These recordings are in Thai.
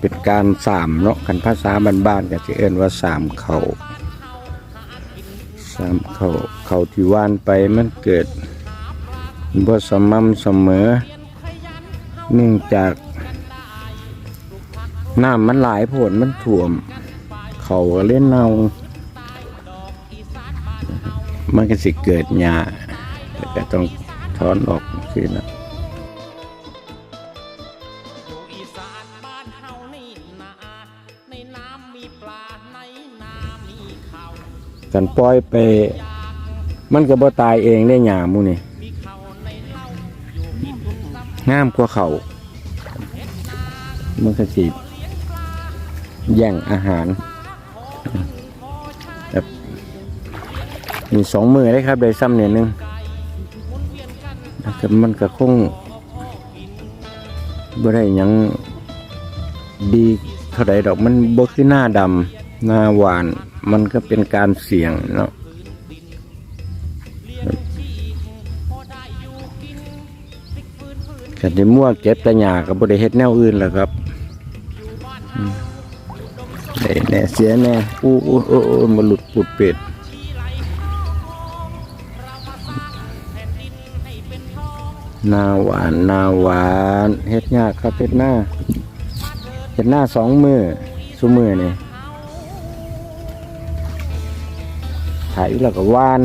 เป็นการสามเนาะกันภาษาบ้านๆก็จะเอิ้นว่าสามเขาสามเขาเขาที่ว่านไปมันเกิดบ่สม่ำเสมอ เนื่องจากน้ำมันหลายผลมันถ่วม เขาก็เล่นเนามันก็สิเกิดหญ้าแต่ต้องถอนออกคือนะ กันปล่อยไป มันก็บ่ตายเองได้หญ้ามูนี่มีเขาในเล่าอยู่มีบุญซ้ำงามกว่าเขามันก็สิแย่งอาหารแบบมีสองมือได้ครับได้ซ้ำเนี่ยหนึงแล้วก็มันก็คงบ่ได้ยังดีเท่าใดดอกมันบ่คือหน้าดำหน้าหวาน มันก็เป็นการเสี่ยงเนาะกันที่มั่วเก็บแต่หญ้าก็บ่ได้เฮ็ดแนวอื่นแหล้วครับแน่เสียแน่อู้อู้อู้อู้มาหลุดปุดเป็ดนาหวานนาหวานเฮ็ดยากครับเฮ็ดหน้าเฮ็ดหน้าสองมือสุมือเนี่ย ถ่ายแล้วก็วาน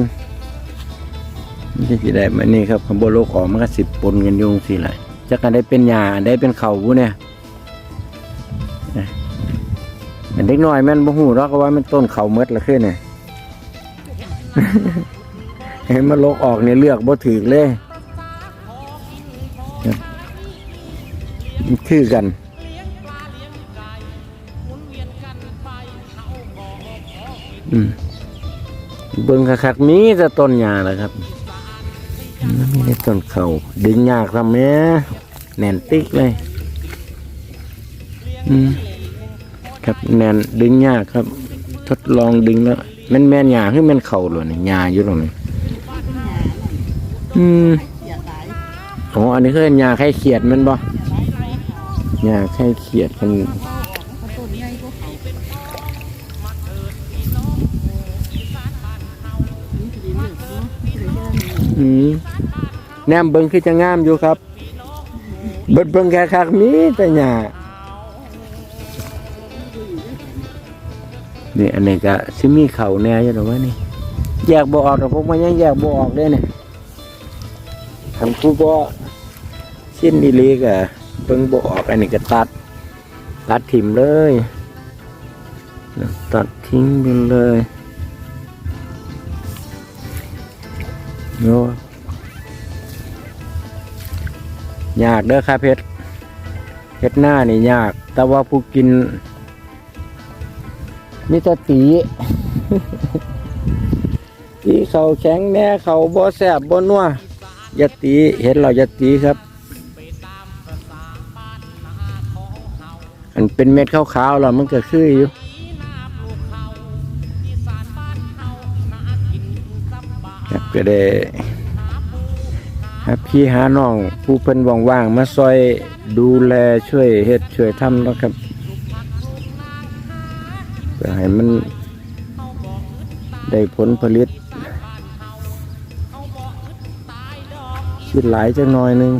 นี่สิได้มานี่ครับคำบโลกออกมันก็สิบปนกันยุงสิไรจะกันได้เป็นหญ้าได้เป็นเขาผู้เนี่ยนะอันเด็กน้อยแม่นบ่ฮู้หรอกว่ามันต้นเขาเมดละขึ้นเนี่ยเห็นมันลกออกเนี่ยเลือกบ่ถูกเลยคือกันอืม เบิ่งคักๆมีแต่ต้นหญ้าแหละครับมันไม่ต้นเขาดึงยากทำเนี้ยแน่นติ๊กเลยอืมครับแน่นดึงยากครับ ทดลองดึงแล้วแม่นแม่นหยาคือแม่นเข่าเลยนี่หยาอยู่ตรงนี้อืมโอ๋ออันนี้คือหยาไข่เขียดมันบ่หยาไข่เขียดมัน อืมแนมเบิงคือจะงามอยู่ครับ เบิดเบิงแค่คักมีแต่หยานี่อันนี้ก็ซิมีเข่าแน่อยู่หรอวะนี่แยกบ่ออกแต่พวกมันยังแยกบ่ออกเลยเนี่ยทำคู่บ่ชิ้นอีหลีกะเบิ่งบ่ออกอันนี้ก็ตัด ตัดถิ่มเลย ตัดทิ้งไปเลย โอ้ยากเด้อครับเพชรเพชรหน้านี่ยาก แต่ว่าผู้กินมิตรตีตีเขาแข็งแน่เขาบ่แสบบ่นัวยาตีเห็นเรายาตีครับ อันเป็นเม็ดขาวๆแล้วมันก็คืออยู่ ก็ได้พี่หาน้องผู้เพิ่นว่างๆมาซอยดูแลช่วยเฮ็ดช่วยทำแล้วครับเพื่อให้มันได้ผลผลิตคิดหลายจังหน่อยหนึง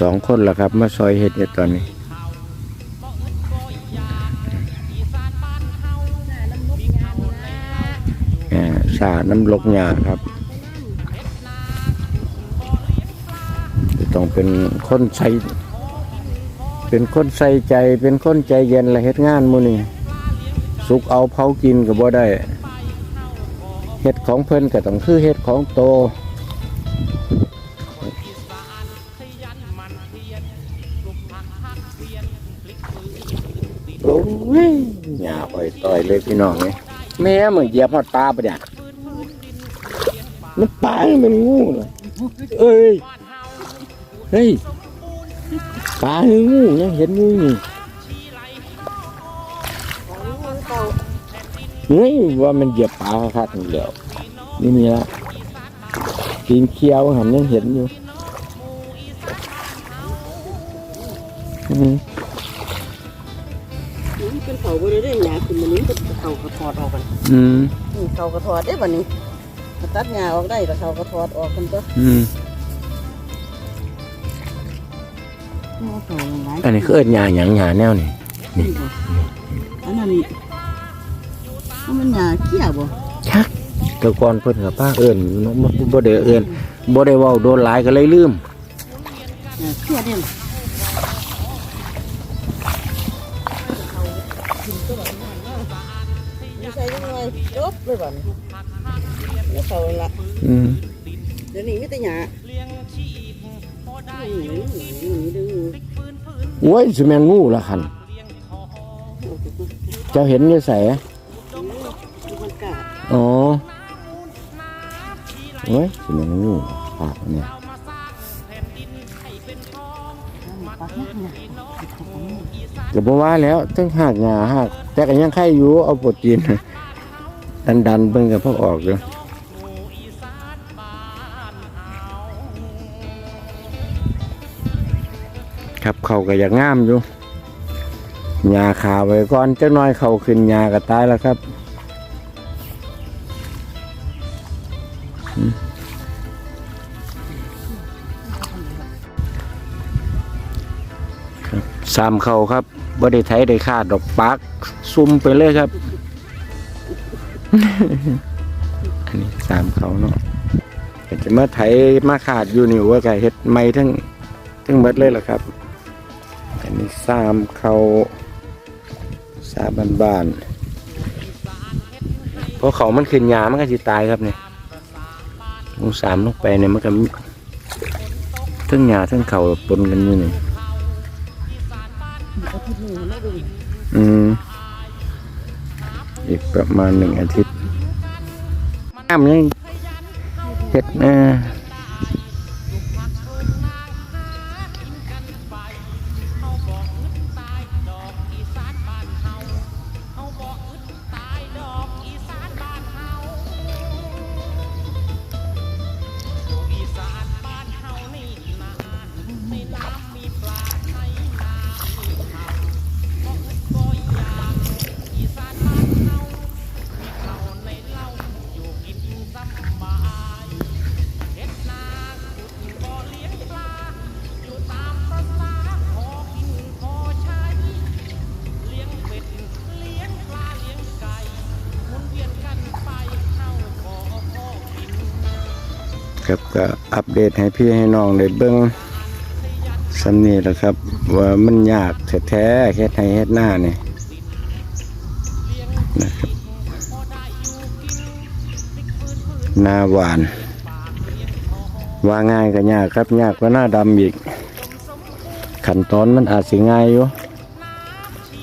สองคนละครับ มาซอยเห็ดเนี่ยตอนนี้าน้ำลกหยาครับต้องเป็นคนใส่เป็นคนใส่ใจเป็นคนใจเย็นและเฮ็ดงานมื้นี่สุกเอาเผากินก็บ่ได้เฮ็ดของเพิ่นก็ต้องคือเฮ็ดของโตโอ้ยหญ้าอ่อยต่อยเลยพี่น้องเลยแม่มึงเหยียบฮอดปลาปะเนี่ย มันปลาหรือมันงูเหรอเอ้ยเฮ้ยปลาหรืองูยังเห็นงูนี่เฮ้ยว่ามันเหยียบปลาคัดนี่เดียวนี่มีละตีนเคี้ยวหันยังเห็นอยู่อืมนี่เป็นเขาบ่ได้ได้หยาขึ้นมานี้ก็เขากระถอดออกกันอืมนี่เขากระถอดได้บัดนี้ถ้า ตัดหญ้าออกได้ก็เขากระถอดออกกันก็อืมโอ้เขาหลายอันนี้คือเอิ้นหญ้าหยังหญ้าแนวนี่นี่บ่อันนั้นมันหญ้าเขี้ยบ่ชักแต่ก่อนเพิ่นกับป้าเอิ้นเนาะบ่บ่ได้เอิ้นบ่ได้เว้าโดนหลายก็เลยลืมหญ้าเขี้ยเด่นไม่ใช่ยังไงจบเลยบ่ นี่แล้วเขาละอืมเดี๋ยวนี้มีแต่หญ้าอืมอืมดึงโอ้ยสิแม่นงูละคันเจ้าเห็นอยู่ไสมันกาดอ๋อโอ้ยสิแม่นงูปากเนี่ยปักนักเนี่ยก็บ่ว่าแล้วถึงหากหญ้าหากแต่ก็ยังไข่อยู่เอาโปรตีนดันดันๆเบิ่งก็พอออกอยู่ ครับเขาก็อยากงามอยู่หญ้าขาไว้ก่อนจักหน่อยเขาขึ้นหญ้าก็ตายแล้วครับครับสามเขาครับบ่ได้ไถได้คาดดอกปักซุ่มไปเลยครับ อันนี้สามเขาเนาะจะมาไถมาขาดอยู่นี่ว่าไก่เฮ็ดไม่ทั้งทั้งหมดเลยล่ะครับ อันนี้สามเขาสาบานบานเพราะเขามันขึ้นยามันก็จะตายครับเนี่ยลงสามลงไปเนี่ยมันก็ทั้งยาทั้งเขาปนกันอยู่นี่ยอืมอีกประมาณหนึ่งอาทิตย์น้ำยังเห็ดนะ ครับก็อัปเดตให้พี่ให้น้องได้เบิ่งสำนีแหละครับ ว่ามันยากแท้ๆเฮ็ดให้เฮ็ดหน้าเนี่ยนะครับหน้าหวาน ว่าง่ายก็ยากครับยากกว่าหน้าดำอีก ขั้นตอนมันอาจสิง่ายอยู่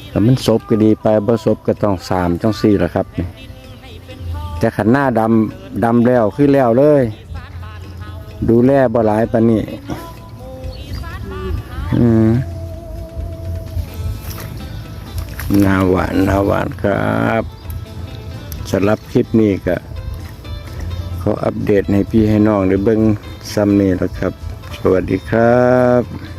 แต่มันศพก็ดีไปบ่ศพก็ต้องสามต้องสี่ละครับนี่แต่ขันหน้าดำดำแล้วคือแล้วเลย ดูแลบ่หลายปานนี้อืมนาหวานนาหวานครับสำหรับคลิปนี้ก็ขออัปเดตให้พี่ให้น้องได้เบิ้งซ้ำนี่แล้วครับ สวัสดีครับ